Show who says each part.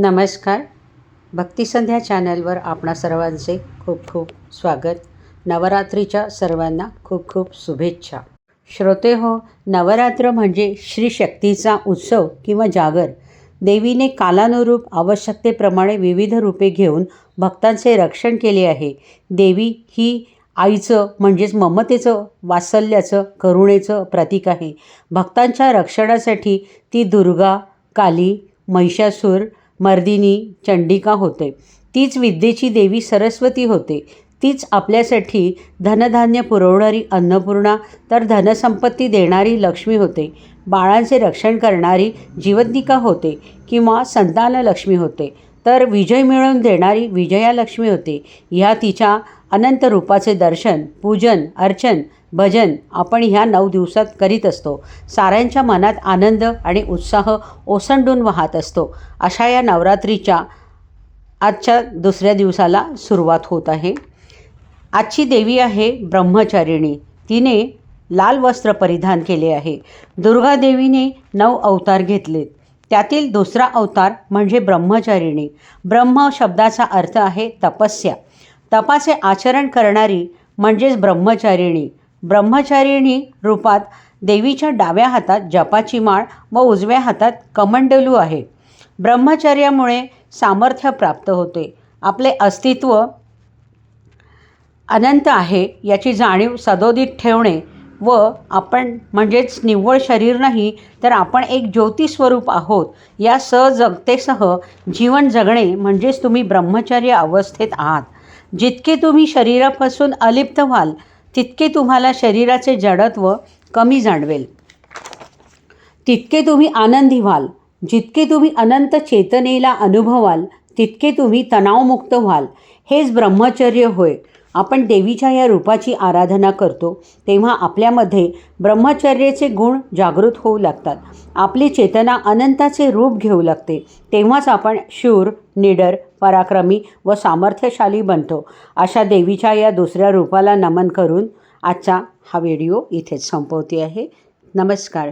Speaker 1: नमस्कार. भक्तिसंध्या चॅनलवर आपणा सर्वांचे खूप खूप स्वागत. नवरात्रीच्या सर्वांना खूप खूप शुभेच्छा. श्रोते हो नवरात्र म्हणजे श्री शक्तीचा उत्सव किंवा जागर. देवीने कालानुरूप आवश्यकतेप्रमाणे विविध रूपे घेऊन भक्तांचे रक्षण केले आहे. देवी ही आईचं म्हणजेच ममतेचं वात्सल्याचं करुणेचं प्रतीक आहे. भक्तांच्या रक्षणासाठी ती दुर्गा काली महिषासूर मर्दिनी चंडिका होते. तीच विद्येची देवी सरस्वती होते. तीच आपल्यासाठी धनधान्य पुरवणारी अन्नपूर्णा तर धनसंपत्ती देणारी लक्ष्मी होते. बाळांचे रक्षण करणारी जीवंतिका होते किंवा संतानलक्ष्मी होते. तर विजय मिळवून देणारी विजयालक्ष्मी होते. ह्या तिच्या अनंत रूपाचे दर्शन पूजन अर्चन भजन आपण ह्या नऊ दिवसात करीत असतो. साऱ्यांच्या मनात आनंद आणि उत्साह ओसंडून वाहत असतो. अशा या नवरात्रीच्या आजच्या दुसऱ्या दिवसाला सुरुवात होत आहे. आजची देवी आहे ब्रह्मचारिणी. तिने लाल वस्त्र परिधान केले आहे. दुर्गा देवीने नऊ अवतार घेतलेत. त्यातील दुसरा अवतार म्हणजे ब्रह्मचारिणी. ब्रह्म शब्दाचा अर्थ आहे तपस्या. तपाचे आचरण करणारी म्हणजेच ब्रह्मचारिणी. ब्रह्मचारिणी रूपात देवीच्या डाव्या हातात जपाची माळ व उजव्या हातात कमंडलू आहे. ब्रह्मचर्यामुळे सामर्थ्य प्राप्त होते. आपले अस्तित्व अनंत आहे याची जाणीव सदोदित ठेवणे व आपण म्हणजेच निव्वळ शरीर नाही तर आपण एक ज्योतिस्वरूप आहोत या सजगतेसह जीवन जगणे म्हणजेच तुम्ही ब्रह्मचर्य अवस्थेत आहात. जितके तुम्ही शरीरापासून अलिप्त व्हाल तितके तुम्हाला शरीराचे जडत्व कमी जाणवेल. तितके तुम्ही आनंदी व्हाल जितके तुम्ही अनंत चेतनेला अनुभवाल तितके तुम्ही तणावमुक्त व्हाल. हेच ब्रह्मचर्य होय. आपण देवीच्या या रूपाची आराधना करतो तेव्हा आपल्यामध्ये ब्रह्मचर्याचे गुण जागृत होऊ लागतात. आपली चेतना अनंताचे रूप घेऊ लागते. तेव्हाच आपण शूर निडर पराक्रमी व सामर्थ्यशाली बनतो. अशा देवीच्या या दुसऱ्या रूपाला नमन करून आजचा हा व्हिडिओ इथेच संपवते आहे. नमस्कार.